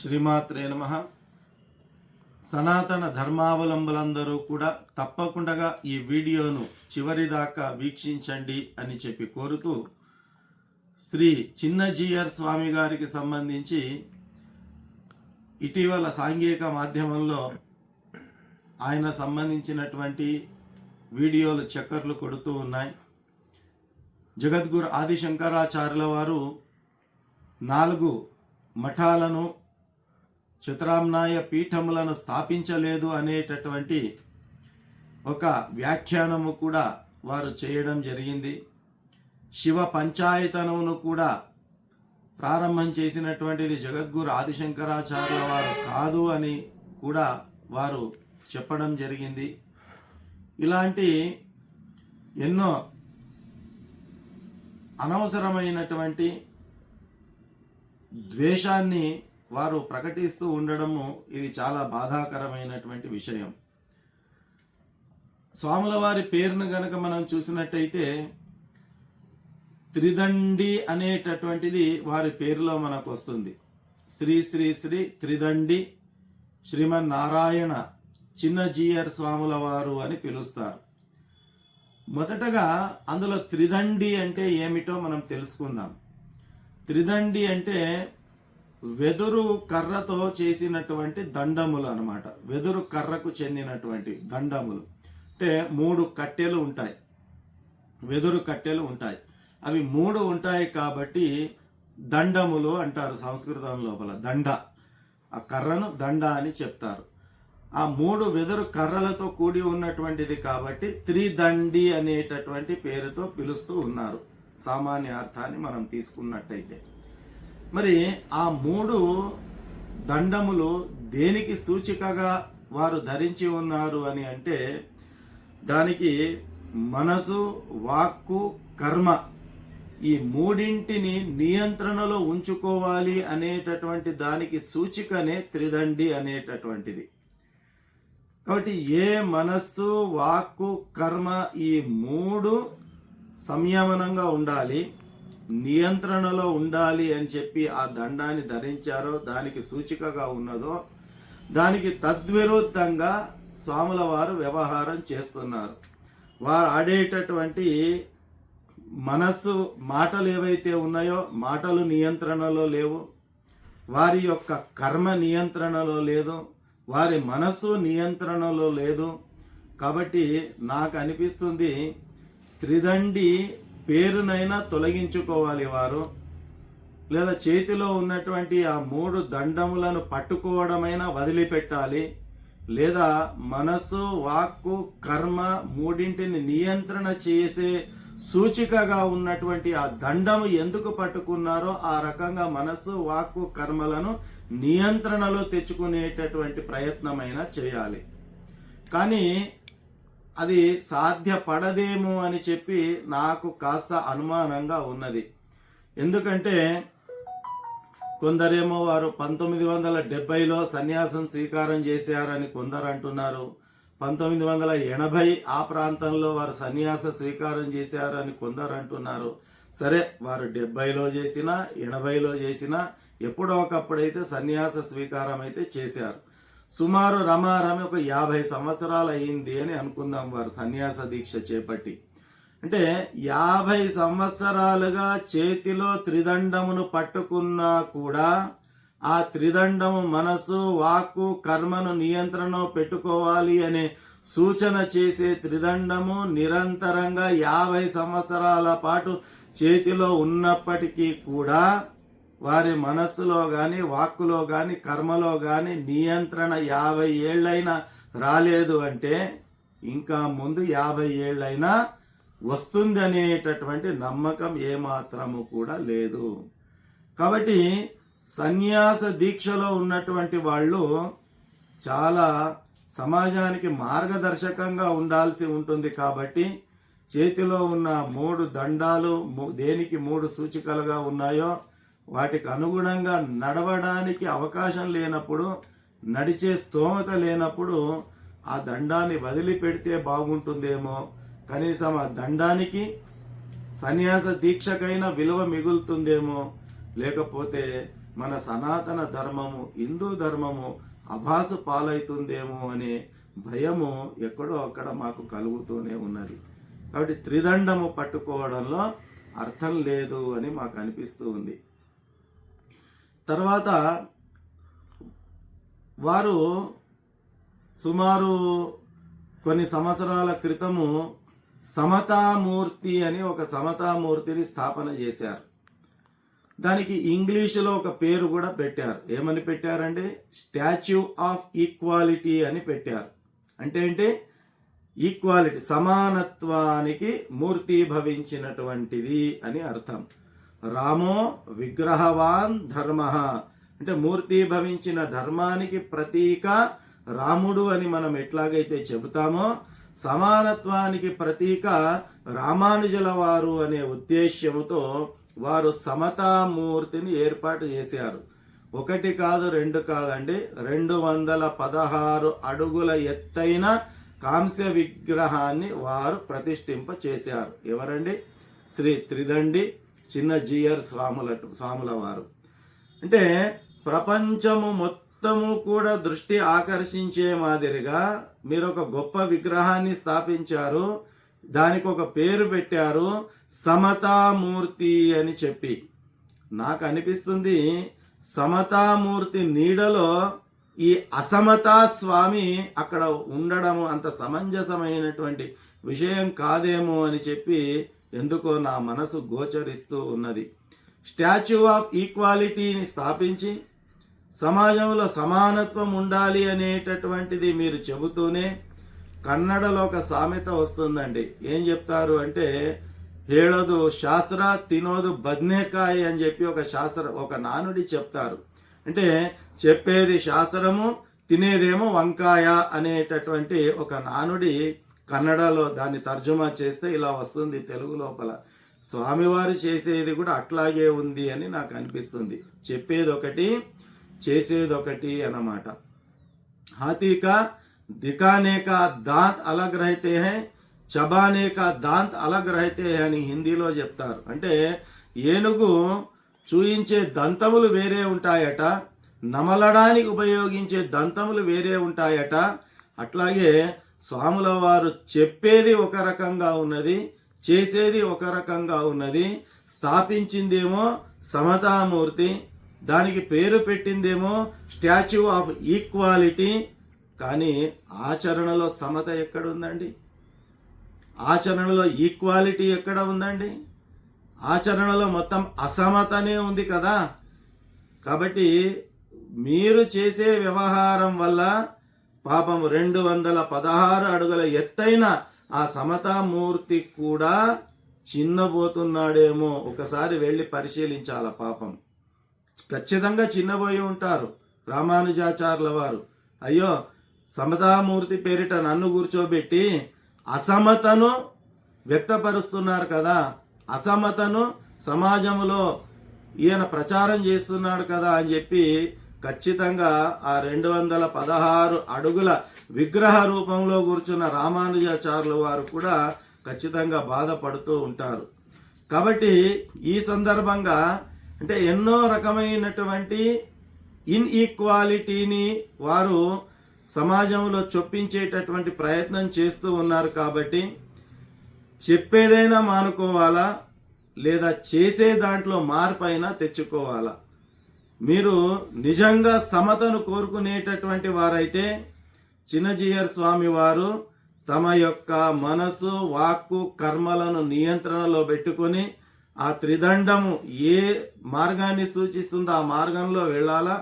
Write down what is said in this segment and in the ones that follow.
శ్రీమాత్రే నమ. సనాతన ధర్మావలంబులందరూ కూడా తప్పకుండా ఈ వీడియోను చివరిదాకా వీక్షించండి అని చెప్పి కోరుతూ శ్రీ చిన్నజీయర్ స్వామి గారికి సంబంధించి ఇటీవల సాంఘిక మాధ్యమంలో ఆయన సంబంధించినటువంటి వీడియోలు చక్కర్లు కొడుతూ ఉన్నాయి. జగద్గురు ఆదిశంకరాచార్యుల వారు నాలుగు మఠాలను చిత్రామ్నాయ పీఠములను స్థాపించలేదు అనేటటువంటి ఒక వ్యాఖ్యానము కూడా వారు చేయడం జరిగింది. శివ పంచాయతనమును కూడా ప్రారంభం చేసినటువంటిది జగద్గురు ఆదిశంకరాచార్యుల వారు కాదు అని కూడా వారు చెప్పడం జరిగింది. ఇలాంటి ఎన్నో అనవసరమైనటువంటి ద్వేషాన్ని వారు ప్రకటిస్తూ ఉండడము ఇది చాలా బాధాకరమైనటువంటి విషయం. స్వాముల వారి పేరును గనక మనం చూసినట్టయితే త్రిదండి అనేటటువంటిది వారి పేరులో మనకు వస్తుంది శ్రీ శ్రీ శ్రీ త్రిదండి శ్రీమన్నారాయణ చిన్నజీయర్ స్వాముల వారు అని పిలుస్తారు. మొదటగా అందులో త్రిదండి అంటే ఏమిటో మనం తెలుసుకుందాం. త్రిదండి అంటే వెదురు కర్రతో చేసినటువంటి దండములు అనమాట వెదురు కర్రకు చెందినటువంటి దండములు. అంటే మూడు కట్టెలు ఉంటాయి. వెదురు కట్టెలు ఉంటాయి. అవి మూడు ఉంటాయి కాబట్టి దండములు అంటారు సంస్కృతం లోపల. దండ. ఆ కర్రను దండ అని చెప్తారు. ఆ మూడు వెదురు కర్రలతో కూడి ఉన్నటువంటిది కాబట్టి త్రిదండి అనేటటువంటి పేరుతో పిలుస్తూ ఉన్నారు. సామాన్య అర్థాన్ని మనం తీసుకున్నట్టయితే. మరి ఆ మూడు దండములు దేనికి సూచికగా వారు ధరించి ఉన్నారు అని అంటే దానికి మనసు వాక్కు కర్మ ఈ మూడింటిని నియంత్రణలో ఉంచుకోవాలి అనేటటువంటి దానికి సూచికనే త్రిదండి అనేటటువంటిది. కాబట్టి ఏ మనస్సు వాక్కు కర్మ ఈ మూడు సంయమనంగా ఉండాలి. నియంత్రణలో ఉండాలి అని చెప్పి ఆ దండాన్ని ధరించారో దానికి సూచికగా ఉన్నదో దానికి తద్విరుద్ధంగా స్వాముల వారు వ్యవహారం చేస్తున్నారు. వారు ఆడేటటువంటి మనస్సు మాటలు ఏవైతే ఉన్నాయో మాటలు నియంత్రణలో లేవు. వారి యొక్క కర్మ నియంత్రణలో లేదు. వారి మనస్సు నియంత్రణలో లేదు. కాబట్టి నాకు అనిపిస్తుంది త్రిదండి పేరునైనా తొలగించుకోవాలి వారు. లేదా చేతిలో ఉన్నటువంటి ఆ మూడు దండములను పట్టుకోవడమైనా వదిలిపెట్టాలి. లేదా మనస్సు వాక్కు కర్మ మూడింటిని నియంత్రణ చేసే సూచికగా ఉన్నటువంటి ఆ దండము ఎందుకు పట్టుకున్నారో ఆ రకంగా మనస్సు వాక్కు కర్మలను నియంత్రణలో తెచ్చుకునేటటువంటి ప్రయత్నమైనా చేయాలి. కానీ అది సాధ్యపడదేమో అని చెప్పి నాకు కాస్త అనుమానంగా ఉన్నది. ఎందుకంటే కొందరేమో వారు పంతొమ్మిది వందల డెబ్బైలో సన్యాసం స్వీకారం చేశారని కొందరు అంటున్నారు. పంతొమ్మిది వందల ఎనభై ఆ ప్రాంతంలో వారు సన్యాస స్వీకారం చేశారని కొందరు అంటున్నారు. సరే వారు డెబ్బైలో చేసినా ఎనభైలో చేసినా ఎప్పుడో ఒకప్పుడైతే సన్యాస స్వీకారం అయితే చేశారు. సుమారు రమారమి ఒక యాభై సంవత్సరాలు అయింది అని అనుకుందాం వారు సన్యాస దీక్ష చేపట్టి. అంటే యాభై సంవత్సరాలుగా చేతిలో త్రిదండమును పట్టుకున్నా కూడా ఆ త్రిదండము మనసు వాక్కు కర్మను నియంత్రణ పెట్టుకోవాలి అనే సూచన చేసే త్రిదండము నిరంతరంగా యాభై సంవత్సరాల పాటు చేతిలో ఉన్నప్పటికీ కూడా వారి మనస్సులో కానీ వాక్కులో కానీ కర్మలో కానీ నియంత్రణ యాభై ఏళ్ళైనా రాలేదు అంటే ఇంకా ముందు యాభై ఏళ్ళైనా వస్తుంది అనేటటువంటి నమ్మకం ఏమాత్రము కూడా లేదు. కాబట్టి సన్యాస దీక్షలో ఉన్నటువంటి వాళ్ళు చాలా సమాజానికి మార్గదర్శకంగా ఉండాల్సి ఉంటుంది కాబట్టి చేతిలో ఉన్న మూడు దండాలు దేనికి మూడు సూచికలుగా ఉన్నాయో వాటికి అనుగుణంగా నడవడానికి అవకాశం లేనప్పుడు నడిచే స్తోమత లేనప్పుడు ఆ దండాన్ని వదిలిపెడితే బాగుంటుందేమో. కనీసం ఆ దండానికి సన్యాస దీక్షకైనా విలువ మిగులుతుందేమో. లేకపోతే మన సనాతన ధర్మము హిందూ ధర్మము అభాసు పాలవుతుందేమో అనే భయము ఎక్కడో అక్కడ మాకు కలుగుతూనే ఉన్నది. కాబట్టి త్రిదండము పట్టుకోవడంలో అర్థం లేదు అని మాకు అనిపిస్తూ ఉంది. తర్వాత వారు సుమారు కొన్ని సంవత్సరాల క్రితము సమతామూర్తి అని ఒక సమతామూర్తిని స్థాపన చేశారు. దానికి ఇంగ్లీషులో ఒక పేరు కూడా పెట్టారు. ఏమని పెట్టారంటే స్టాచ్యూ ఆఫ్ ఈక్వాలిటీ అని పెట్టారు. అంటే ఏంటి? ఈక్వాలిటీ సమానత్వానికి మూర్తి భవించినటువంటిది అని అర్థం. రామో విగ్రహవాన్ ధర్మ. అంటే మూర్తి భవించిన ధర్మానికి ప్రతీక రాముడు అని మనం ఎట్లాగైతే చెబుతామో సమానత్వానికి ప్రతీక రామానుజుల వారు అనే ఉద్దేశ్యముతో వారు సమతామూర్తిని ఏర్పాటు చేశారు. ఒకటి కాదు రెండు కాదండి. రెండు వందల పదహారు అడుగుల ఎత్తైన కాంస్య విగ్రహాన్ని వారు ప్రతిష్ఠింప చేశారు ఎవరండి? శ్రీ త్రిదండి చిన్న జిఆర్ స్వాముల స్వాముల వారు. అంటే ప్రపంచము మొత్తము కూడా దృష్టి ఆకర్షించే మాదిరిగా మీరు ఒక గొప్ప విగ్రహాన్ని స్థాపించారు దానికి ఒక పేరు పెట్టారు సమతామూర్తి అని చెప్పి. నాకు అనిపిస్తుంది సమతామూర్తి నీడలో ఈ అసమతా స్వామి అక్కడ ఉండడం అంత సమంజసమైనటువంటి విషయం కాదేమో అని చెప్పి ఎందుకో నా మనసు గోచరిస్తూ ఉన్నది. స్టాచ్యూ ఆఫ్ ఈక్వాలిటీని స్థాపించి సమాజంలో సమానత్వం ఉండాలి అనేటటువంటిది మీరు చెబుతూనే కన్నడలో ఒక సామెత వస్తుందండి. ఏం చెప్తారు అంటే ఏడదు శాస్త్ర తినోదు బద్నేకాయ అని చెప్పి ఒక శాస్త్ర ఒక నానుడి చెప్తారు. అంటే చెప్పేది శాస్త్రము తినేదేమో వంకాయ అనేటటువంటి ఒక నానుడి కన్నడలో దాన్ని తర్జుమా చేస్తే ఇలా వస్తుంది తెలుగు లోపల. స్వామివారు చేసేది కూడా అట్లాగే ఉంది అని నాకు అనిపిస్తుంది. చెప్పేది ఒకటి చేసేది ఒకటి అన్నమాట. హాతీక దికానేక దాంత్ అలగ్రహితే హై చబానేక దాంత్ అలగ్రహితే అని హిందీలో చెప్తారు. అంటే ఏనుగు చూయించే దంతములు వేరే ఉంటాయట నమలడానికి ఉపయోగించే దంతములు వేరే ఉంటాయట అట్లాగే స్వాముల వారు చెప్పేది ఒక రకంగా ఉన్నది చేసేది ఒక రకంగా ఉన్నది స్థాపించిందేమో సమతామూర్తి దానికి పేరు పెట్టిందేమో స్టాచ్యూ ఆఫ్ ఈక్వాలిటీ కానీ ఆచరణలో సమత ఎక్కడ ఉందండి ఆచరణలో ఈక్వాలిటీ ఎక్కడ ఉందండి? ఆచరణలో మొత్తం అసమతనే ఉంది కదా? కాబట్టి మీరు చేసే వ్యవహారం వల్ల పాపం రెండు వందల పదహారు అడుగుల ఎత్తైన ఆ సమతామూర్తి కూడా చిన్నబోతున్నాడేమో. ఒకసారి వెళ్ళి పరిశీలించాల పాపం. ఖచ్చితంగా చిన్నబోయి ఉంటారు రామానుజాచార్యుల వారు. అయ్యో సమతామూర్తి పేరిట నన్ను కూర్చోబెట్టి అసమతను వ్యక్తపరుస్తున్నారు కదా. అసమతను సమాజంలో ఈయన ప్రచారం చేస్తున్నాడు కదా అని చెప్పి ఖచ్చితంగా ఆ రెండు వందల పదహారు అడుగుల విగ్రహ రూపంలో కూర్చున్న రామానుజాచార్యుల వారు కూడా ఖచ్చితంగా బాధపడుతూ ఉంటారు. కాబట్టి ఈ సందర్భంగా అంటే ఎన్నో రకమైనటువంటి ఇన్ఈక్వాలిటీని వారు సమాజంలో చొప్పించేటటువంటి ప్రయత్నం చేస్తూ ఉన్నారు కాబట్టి చెప్పేదైనా మానుకోవాలా లేదా చేసే దాంట్లో మార్పైనా తెచ్చుకోవాలా? మీరు నిజంగా సమతను కోరుకునేటటువంటి వారైతే చిన్నజీయర్ స్వామి వారు తమ యొక్క మనసు వాక్కు కర్మలను నియంత్రణలో పెట్టుకొని ఆ త్రిదండము ఏ మార్గాన్ని సూచిస్తుందో ఆ మార్గంలో వెళ్ళాలా?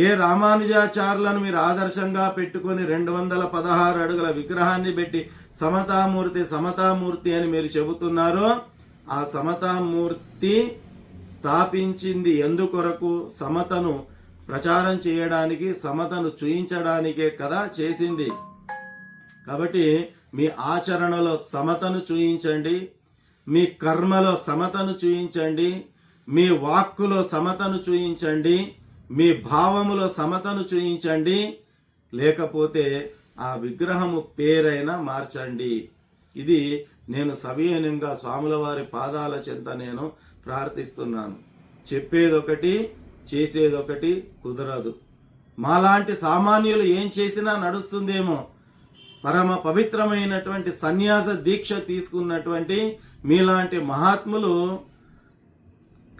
ఏ రామానుజాచారులను మీరు ఆదర్శంగా పెట్టుకొని రెండు వందల పదహారు అడుగుల విగ్రహాన్ని పెట్టి సమతామూర్తి సమతామూర్తి అని మీరు చెబుతున్నారో ఆ సమతామూర్తి స్థాపించింది ఎందుకొరకు? సమతను ప్రచారం చేయడానికి సమతను చూయించడానికే కదా చేసింది. కాబట్టి మీ ఆచరణలో సమతను చూయించండి మీ కర్మలో సమతను చూయించండి మీ వాక్కులో సమతను చూయించండి మీ భావములో సమతను చూయించండి లేకపోతే ఆ విగ్రహము పేరైనా మార్చండి. ఇది నేను సవినయంగా స్వాముల వారి పాదాల చెంత నేను ప్రార్థిస్తున్నాను. చెప్పేదొకటి చేసేదొకటి కుదరదు. మాలాంటి సామాన్యులు ఏం చేసినా నడుస్తుందేమో. పరమ పవిత్రమైనటువంటి సన్యాస దీక్ష తీసుకున్నటువంటి మీలాంటి మహాత్ములు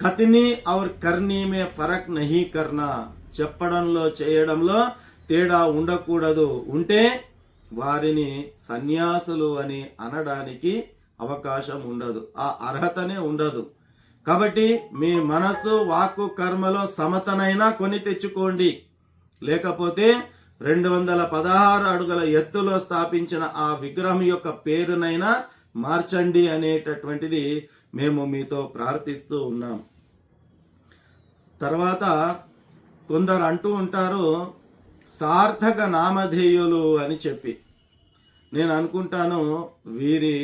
కతిని ఔర్ కర్ణి మే ఫరక్ నహీ కర్నా చెప్పడంలో చేయడంలో తేడా ఉండకూడదు. ఉంటే వారిని సన్యాసులు అని అనడానికి అవకాశం ఉండదు. ఆ అర్హతనే ఉండదు. కాబట్టి మీ మనసు వాక్కు కర్మలో సమతనైనా కొని తెచ్చుకోండి. లేకపోతే రెండు వందల పదహారు అడుగుల ఎత్తులో స్థాపించిన ఆ విగ్రహం యొక్క పేరునైనా మార్చండి అనేటటువంటిది మేము మీతో ప్రార్థిస్తూ ఉన్నాం. తర్వాత కొందరు అంటూ ఉంటారు సార్థక నామధేయులు అని చెప్పి. నేను అనుకుంటాను వీరి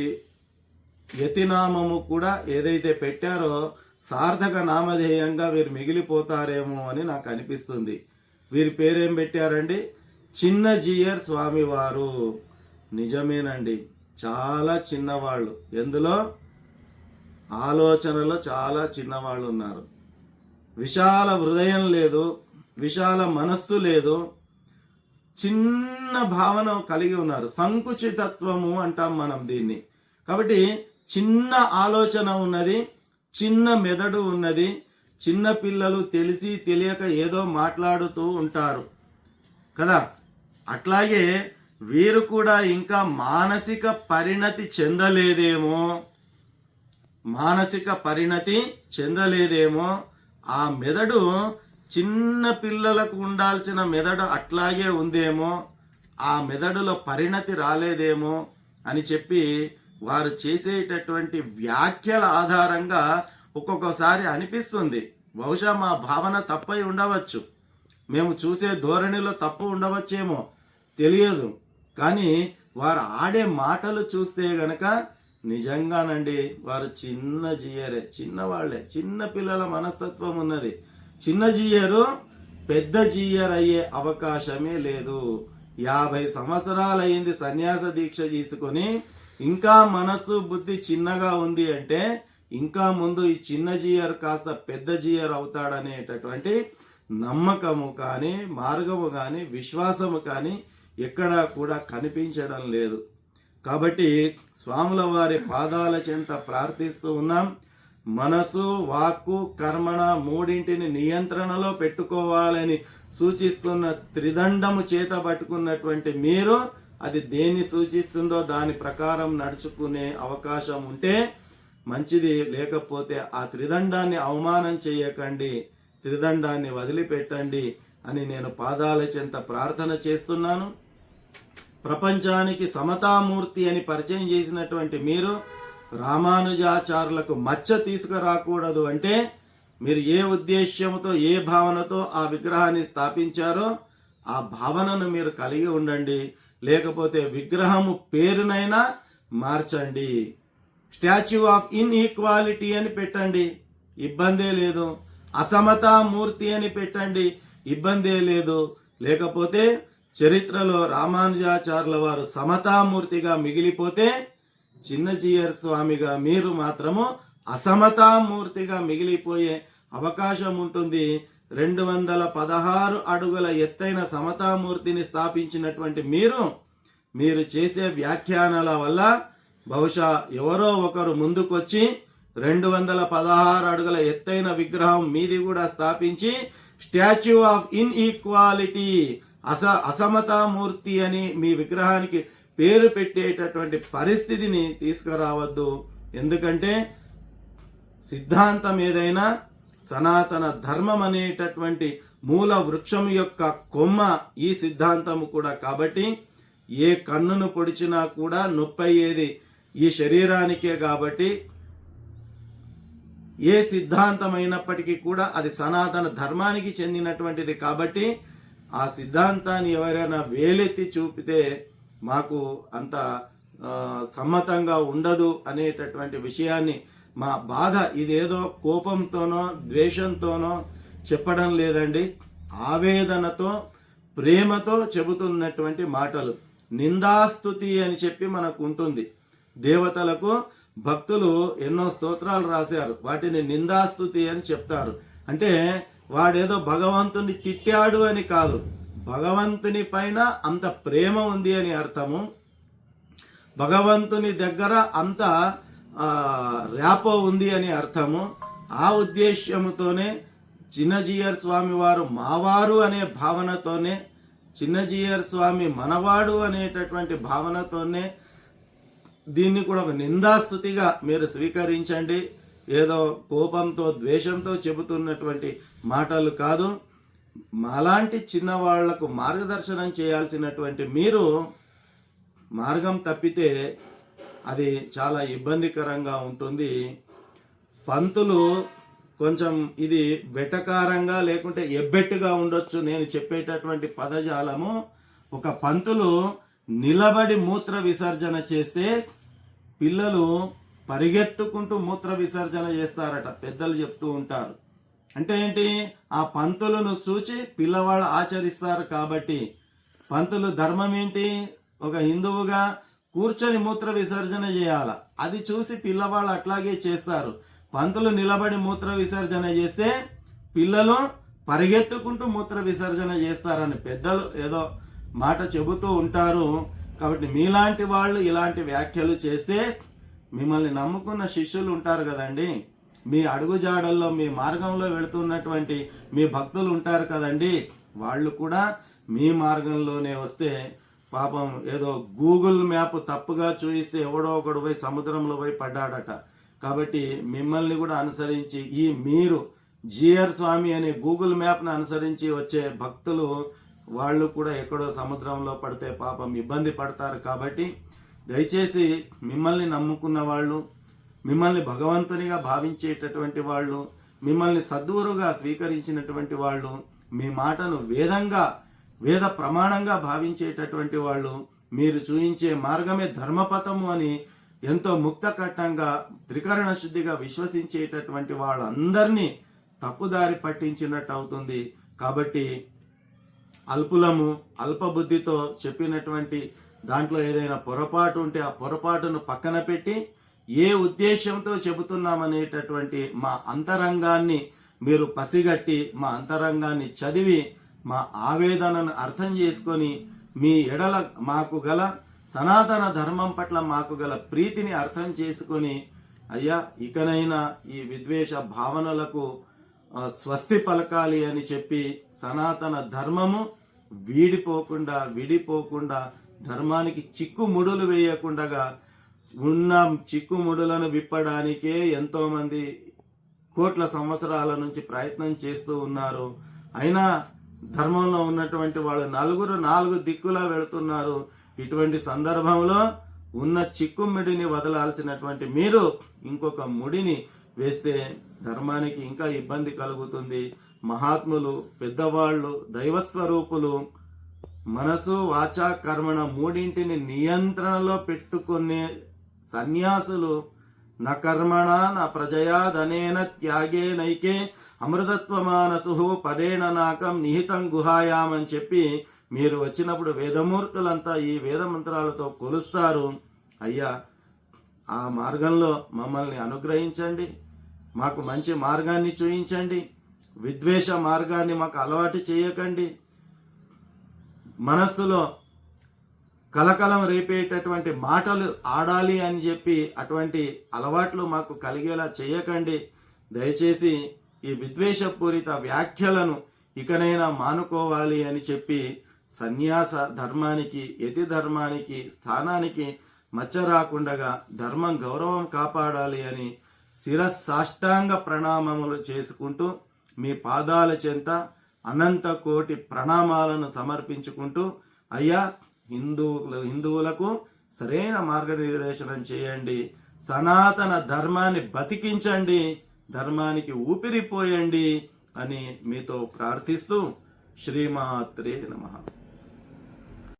యతినామము కూడా ఏదైతే పెట్టారో సార్థక నామధేయంగా వీరు మిగిలిపోతారేమో అని నాకు అనిపిస్తుంది. వీరి పేరేం పెట్టారండి? చిన్న జీయర్ స్వామివారు. నిజమేనండి. చాలా చిన్నవాళ్ళు. ఎందులో? ఆలోచనలో చాలా చిన్నవాళ్ళు ఉన్నారు. విశాల హృదయం లేదు. విశాల మనస్సు లేదు. చిన్న భావన కలిగి ఉన్నారు. సంకుచితత్వము అంటాం మనం దీన్ని. కాబట్టి చిన్న ఆలోచన ఉన్నది చిన్న మెదడు ఉన్నది చిన్న పిల్లలు తెలిసి తెలియక ఏదో మాట్లాడుతూ ఉంటారు. కదా? అట్లాగే వీరు కూడా ఇంకా మానసిక పరిణతి చెందలేదేమో? మానసిక పరిణతి చెందలేదేమో? ఆ మెదడు చిన్న పిల్లలకు ఉండాల్సిన మెదడు అట్లాగే ఉందేమో? ఆ మెదడులో పరిణతి రాలేదేమో? అని చెప్పి వారు చేసేటటువంటి వ్యాఖ్యల ఆధారంగా ఒక్కొక్కసారి అనిపిస్తుంది. బహుశా మా భావన తప్పై ఉండవచ్చు. మేము చూసే ధోరణిలో తప్పు ఉండవచ్చేమో తెలియదు. కానీ వారు ఆడే మాటలు చూస్తే గనక నిజంగానండి వారు చిన్న జీయరే చిన్నవాళ్ళే చిన్న పిల్లల మనస్తత్వం ఉన్నది. చిన్న జీయరు పెద్ద జీయర్ అయ్యే అవకాశమే లేదు. యాభై సంవత్సరాలయ్యింది సన్యాస దీక్ష తీసుకొని ఇంకా మనసు బుద్ధి చిన్నగా ఉంది అంటే ఇంకా ముందు ఈ చిన్న జీయర్ కాస్త పెద్ద జీయర్ అవుతాడనేటటువంటి నమ్మకము కానీ మార్గము కానీ విశ్వాసము కానీ ఎక్కడా కూడా కనిపించడం లేదు. కాబట్టి స్వాముల వారి పాదాల చెంత ప్రార్థిస్తూ ఉన్నాం. మనసు వాక్కు కర్మణ మూడింటిని నియంత్రణలో పెట్టుకోవాలని సూచిస్తున్న త్రిదండము చేత పట్టుకున్నటువంటి మీరు అది దేన్ని సూచిస్తుందో దాని ప్రకారం నడుచుకునే అవకాశం ఉంటే మంచిది. లేకపోతే ఆ త్రిదండాన్ని అవమానం చేయకండి. త్రిదండాన్ని వదిలిపెట్టండి అని నేను పాదాల చెంత ప్రార్థన చేస్తున్నాను. ప్రపంచానికి సమతామూర్తి అని పరిచయం చేసినటువంటి మీరు రామానుజాచారులకు మచ్చ తీసుకురాకూడదు అంటే మీరు ఏ ఉద్దేశ్యంతో ఏ భావనతో ఆ విగ్రహాన్ని స్థాపించారో ఆ భావనను మీరు కలిగి ఉండండి. లేకపోతే విగ్రహము పేరునైనా మార్చండి. స్టాచ్యూ ఆఫ్ ఇన్ఈక్వాలిటీ అని పెట్టండి. ఇబ్బందే లేదు. అసమతా మూర్తి అని పెట్టండి. ఇబ్బందే లేదు. లేకపోతే చరిత్రలో రామానుజాచార్యుల వారు సమతామూర్తిగా మిగిలిపోతే చిన్నజీయర్ స్వామిగా మీరు మాత్రము అసమతామూర్తిగా మిగిలిపోయే అవకాశం ఉంటుంది. రెండు వందల పదహారు అడుగుల ఎత్తైన సమతామూర్తిని స్థాపించినటువంటి మీరు మీరు చేసే వ్యాఖ్యానాల వల్ల బహుశా ఎవరో ఒకరు ముందుకొచ్చి రెండు వందల పదహారు అడుగుల ఎత్తైన విగ్రహం మీది కూడా స్థాపించి స్టాచ్యూ ఆఫ్ ఇన్ఈక్వాలిటీ అస అసమతామూర్తి అని మీ విగ్రహానికి పేరు పెట్టేటటువంటి పరిస్థితిని తీసుకురావద్దు. ఎందుకంటే సిద్ధాంతం ఏదైనా సనాతన ధర్మం అనేటటువంటి మూల వృక్షం యొక్క కొమ్మ ఈ సిద్ధాంతము కూడా కాబట్టి ఏ కన్నును పొడిచినా కూడా నొప్పయ్యేది ఈ శరీరానికే కాబట్టి ఏ సిద్ధాంతం అయినప్పటికీ కూడా అది సనాతన ధర్మానికి చెందినటువంటిది కాబట్టి ఆ సిద్ధాంతాన్ని ఎవరైనా వేలెత్తి చూపితే మాకు అంత సమ్మతంగా ఉండదు అనేటటువంటి విషయాన్ని మా బాధ ఇదేదో కోపంతోనో ద్వేషంతోనో చెప్పడం లేదండి. ఆవేదనతో ప్రేమతో చెబుతున్నటువంటి మాటలు. నిందాస్తుతి అని చెప్పి మనకు ఉంటుంది దేవతలకు భక్తులు ఎన్నో స్తోత్రాలు రాశారు. వాటిని నిందాస్తుతి అని చెప్తారు. అంటే వాడేదో భగవంతుని తిట్టాడు అని కాదు. భగవంతుని పైన అంత ప్రేమ ఉంది అని అర్థము. భగవంతుని దగ్గర అంత ర్యాపో ఉంది అని అర్థము. ఆ ఉద్దేశ్యముతోనే చిన్నజీయర్ స్వామి వారు మావారు అనే భావనతోనే చిన్నజీయర్ స్వామి మనవాడు అనేటటువంటి భావనతోనే దీన్ని కూడా ఒక నిందాస్తుతిగా మీరు స్వీకరించండి. ఏదో కోపంతో ద్వేషంతో చెబుతున్నటువంటి మాటలు కాదు. మాలాంటి చిన్నవాళ్ళకు మార్గదర్శనం చేయాల్సినటువంటి మీరు మార్గం తప్పితే అది చాలా ఇబ్బందికరంగా ఉంటుంది. పంతులు కొంచెం ఇది వెటకారంగా లేకుంటే ఎబ్బెట్టుగా ఉండొచ్చు నేను చెప్పేటటువంటి పదజాలము. ఒక పంతులు నిలబడి మూత్ర విసర్జన చేస్తే పిల్లలు పరిగెత్తుకుంటూ మూత్ర విసర్జన చేస్తారట పెద్దలు చెప్తూ ఉంటారు. అంటే ఏంటి? ఆ పంతులను చూచి పిల్లవాళ్ళు ఆచరిస్తారు కాబట్టి. పంతులు ధర్మం ఏంటి? ఒక హిందువుగా కూర్చొని మూత్ర విసర్జన చేయాల. అది చూసి పిల్లవాళ్ళు అట్లాగే చేస్తారు. పంతులు నిలబడి మూత్ర విసర్జన చేస్తే పిల్లలు పరిగెత్తుకుంటూ మూత్ర విసర్జన చేస్తారని పెద్దలు ఏదో మాట చెబుతూ ఉంటారు. కాబట్టి మీలాంటి వాళ్ళు ఇలాంటి వ్యాఖ్యలు చేస్తే మిమ్మల్ని నమ్ముకున్న శిష్యులు ఉంటారు కదండి. మీ అడుగుజాడల్లో మీ మార్గంలో వెళుతున్నటువంటి మీ భక్తులు ఉంటారు కదండి. వాళ్ళు కూడా మీ మార్గంలోనే వస్తే పాపం ఏదో గూగుల్ మ్యాప్ తప్పుగా చూయిస్తే ఎవడో ఒకడు పోయి సముద్రంలో పోయి పడ్డాడట. కాబట్టి మిమ్మల్ని కూడా అనుసరించి ఈ మీరు జిఆర్ స్వామి అనే గూగుల్ మ్యాప్ను అనుసరించి వచ్చే భక్తులు వాళ్ళు కూడా ఎక్కడో సముద్రంలో పడితే పాపం ఇబ్బంది పడతారు కాబట్టి దయచేసి మిమ్మల్ని నమ్ముకున్న వాళ్ళు మిమ్మల్ని భగవంతునిగా భావించేటటువంటి వాళ్ళు మిమ్మల్ని సద్గురుగా స్వీకరించినటువంటి వాళ్ళు మీ మాటను వేదంగా వేద ప్రమాణంగా భావించేటటువంటి వాళ్ళు మీరు చూయించే మార్గమే ధర్మపథము అని ఎంతో ముక్త కట్టంగా త్రికరణ శుద్ధిగా విశ్వసించేటటువంటి వాళ్ళందరినీ తప్పుదారి పట్టించినట్టు అవుతుంది కాబట్టి అల్పులము అల్పబుద్ధితో చెప్పినటువంటి దాంట్లో ఏదైనా పొరపాటు ఉంటే ఆ పొరపాటును పక్కన పెట్టి ఏ ఉద్దేశంతో చెబుతున్నామనేటటువంటి మా అంతరంగాన్ని మీరు పసిగట్టి మా అంతరంగాన్ని చదివి మా ఆవేదనను అర్థం చేసుకొని మీ ఎడల మాకు గల సనాతన ధర్మం పట్ల మాకు గల ప్రీతిని అర్థం చేసుకొని అయ్యా ఇకనైనా ఈ విద్వేష భావనలకు స్వస్తి పలకాలి అని చెప్పి సనాతన ధర్మము వీడిపోకుండా విడిపోకుండా ధర్మానికి చిక్కుముడులు వేయకుండా ఉన్న చిక్కుముడులను విప్పడానికే ఎంతోమంది కోట్ల సంవత్సరాల నుంచి ప్రయత్నం చేస్తూ ఉన్నారు. అయినా ధర్మంలో ఉన్నటువంటి వాళ్ళు నలుగురు నాలుగు దిక్కులా వెళుతున్నారు. ఇటువంటి సందర్భంలో ఉన్న చిక్కుముడిని వదలాల్సినటువంటి మీరు ఇంకొక ముడిని వేస్తే ధర్మానికి ఇంకా ఇబ్బంది కలుగుతుంది. మహాత్ములు పెద్దవాళ్ళు దైవస్వరూపులు మనసు వాచా కర్మణ మూడింటిని నియంత్రణలో పెట్టుకునే సన్యాసులు నా కర్మణ నా ప్రజయా ధనేన త్యాగే నైకే అమృతత్వమానసు పరేణ నాకం నిహితం గుహాయామని చెప్పి మీరు వచ్చినప్పుడు వేదమూర్తులంతా ఈ వేద మంత్రాలతో కొలుస్తారు. అయ్యా ఆ మార్గంలో మమ్మల్ని అనుగ్రహించండి. మాకు మంచి మార్గాన్ని చూయించండి. విద్వేష మార్గాన్ని మాకు అలవాటు చేయకండి. మనస్సులో కలకలం రేపేటటువంటి మాటలు ఆడాలి అని చెప్పి అటువంటి అలవాట్లు మాకు కలిగేలా చేయకండి. దయచేసి ఈ విద్వేషపూరిత వ్యాఖ్యలను ఇకనైనా మానుకోవాలి అని చెప్పి సన్యాస ధర్మానికి యతి ధర్మానికి స్థానానికి మచ్చ రాకుండగా ధర్మం గౌరవం కాపాడాలి అని శిరస్సాష్టాంగ ప్రణామములు చేసుకుంటూ మీ పాదాల చెంత అనంత కోటి ప్రణామాలను సమర్పించుకుంటూ అయ్యా హిందువులు హిందువులకు సరైన మార్గనిర్దేశనం చేయండి సనాతన ధర్మాన్ని బతికించండి ధర్మానికి ఊపిరిపోయండి అని మీతో ప్రార్థిస్తూ శ్రీమాత్రే నమః.